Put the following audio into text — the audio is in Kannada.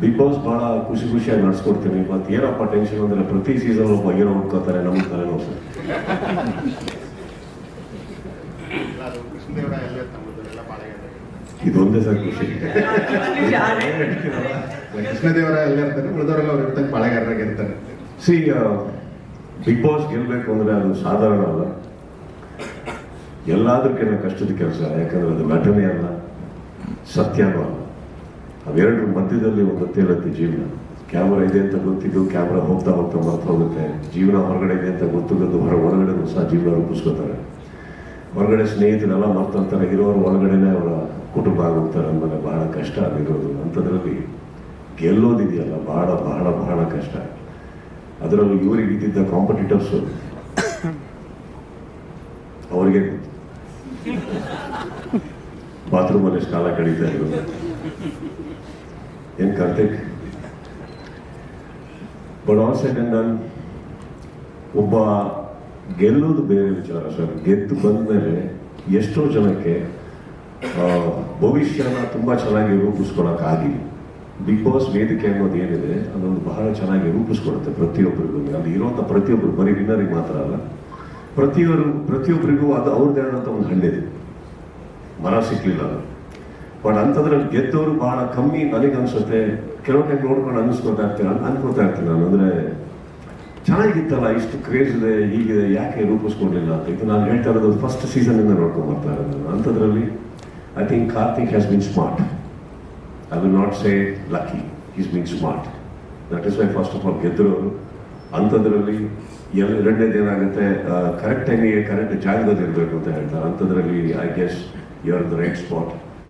ಬಿಗ್ ಬಾಸ್ ಬಹಳ ಖುಷಿ ಖುಷಿಯಾಗಿ ನಡ್ಸ್ಕೊಡ್ತೀನಿ. ಮತ್ತೆ ಏನಪ್ಪ ಟೆನ್ಷನ್ ಅಂದ್ರೆ ಪ್ರತಿ ಸೀಸನ್ ಒಬ್ಬ ಹೀರೋ ಹುಡ್ಕೋತಾರೆ ನಮ್ಗೆ ತಲೆನೋವು ಸರ್ ಇದೊಂದೇ ಸರ್ ಖುಷಿ. ಕೃಷ್ಣದೇವರ ಎಲ್ಲ ಇರ್ತಾರೆ ಉಳಿದವರೆಲ್ಲ ಅವ್ರು ಇರ್ತಾರೆ ಪಾಳೆಗಾರರಾಗಿ ಇರ್ತಾರೆ. ಸಿ ಬಿಗ್ ಬಾಸ್ ಗೆಲ್ಬೇಕು ಅಂದ್ರೆ ಅದು ಸಾಧಾರಣ ಅಲ್ಲ. ಎಲ್ಲದಕ್ಕಿಂತ ಕಷ್ಟದ ಕೆಲಸ ಯಾಕಂದ್ರೆ ಅದು ನಟನೆ ಅಲ್ಲ ಸತ್ಯನೂ ಅಲ್ಲ. ಅವೆರಡರ ಮಧ್ಯದಲ್ಲಿ ಒಂದು ಇರುತ್ತೆ ಜೀವನ. ಕ್ಯಾಮ್ರಾ ಇದೆ ಅಂತ ಗೊತ್ತಿದ್ದು ಕ್ಯಾಮ್ರಾ ಹೋಗ್ತಾ ಹೋಗ್ತಾ ಮರ್ತು ಹೋಗುತ್ತೆ. ಜೀವನ ಹೊರಗಡೆ ಇದೆ ಅಂತ ಗೊತ್ತಿದ್ದು ಹೊರ ಒಳಗಡೆ ಸಹ ಜೀವನ ರೂಪಿಸ್ಕೋತಾರೆ. ಹೊರಗಡೆ ಸ್ನೇಹಿತರೆಲ್ಲ ಮರ್ತಂತಾರೆ ಇರೋರು ಒಳಗಡೆನೆ ಅವರ ಕುಟುಂಬ ಆಗೋಗ್ತಾರೆ ಅಂದಮೇಲೆ ಬಹಳ ಕಷ್ಟ ಆಗಿರೋದು. ಅಂಥದ್ರಲ್ಲಿ ಗೆಲ್ಲೋದಿದೆಯಲ್ಲ, ಬಹಳ ಬಹಳ ಬಹಳ ಕಷ್ಟ. ಅದರಲ್ಲೂ ಇವರಿಗೆ ಇದ್ದಿದ್ದ ಕಾಂಪಿಟೇಟರ್ಸು ಅವರಿಗೆ ಬಾತ್ರೂಮಲ್ಲಿ ಕಾಲ ಕಳೀತಾ ಇರೋದು. But all set and done ಒಬ್ಬ ಗೆಲ್ಲೋದು ಬೇರೆ ವಿಚಾರ. ಸರ್ ಗೆದ್ದು ಬಂದ್ಮೇಲೆ ಎಷ್ಟೋ ಜನಕ್ಕೆ ಭವಿಷ್ಯನ ತುಂಬಾ ಚೆನ್ನಾಗಿ ರೂಪಿಸ್ಕೊಳಕ್ ಆಗಿಲ್ಲ ಬಿಗ್ ಬಾಸ್ ವೇದಿಕೆ ಅನ್ನೋದು ಏನಿದೆ, ಅದೊಂದು ಬಹಳ ಚೆನ್ನಾಗಿ ರೂಪಿಸ್ಕೊಡುತ್ತೆ ಪ್ರತಿಯೊಬ್ಬರಿಗೂ. ಅಲ್ಲಿ ಇರುವಂಥ ಪ್ರತಿಯೊಬ್ಬರು ಬರೀ ವಿನ್ನರಿಗೆ ಮಾತ್ರ ಅಲ್ಲ. ಪ್ರತಿಯೊಬ್ಬರು ಪ್ರತಿಯೊಬ್ಬರಿಗೂ ಅದು ಅವ್ರದ್ದೇ ಆದಂತ ಒಂದು ಹಳ್ಳಿದೆ ಮರ ಸಿಕ್ಲಿಲ್ಲ. ಬಟ್ ಅಂಥದ್ರಲ್ಲಿ ಗೆದ್ದವರು ಬಹಳ ಕಮ್ಮಿ ನನಗನ್ಸುತ್ತೆ ಕೆಲವು ಟೈಮ್ ನೋಡ್ಕೊಂಡು ಅನ್ನಿಸ್ಕೊತಾ ಇರ್ತೀನಿ ಅನ್ಕೋತಾ ಇರ್ತೀನಿ ನಾನು. ಅಂದ್ರೆ ಚೆನ್ನಾಗಿತ್ತಲ್ಲ, ಇಷ್ಟು ಕ್ರೇಜ್ ಇದೆ, ಹೀಗಿದೆ, ಯಾಕೆ ರೂಪಿಸ್ಕೊಂಡಿಲ್ಲ ಅಂತ. ಇದು ನಾನು ಹೇಳ್ತಾ ಇರೋದು ಫಸ್ಟ್ ಸೀಸನ್ ಇಂದ ನೋಡ್ಕೊಂಡು ಬರ್ತಾ ಇರೋದು. ಅಂಥದ್ರಲ್ಲಿ I think Karthik has been smart I will not say lucky is been smart that is why first of all ಗೆದ್ದರು, ಅಂಥದ್ರಲ್ಲಿ ಎಲ್ಲ ಎರಡನೇದು ಏನಾಗುತ್ತೆ ಕರೆಕ್ಟ್ ಟೈಮಿಗೆ ಕರೆಕ್ಟ್ ಜಾಗದಲ್ಲಿ ಇರಬೇಕು ಅಂತ ಹೇಳ್ತಾರೆ. ಅಂಥದ್ರಲ್ಲಿ I guess you are the right spot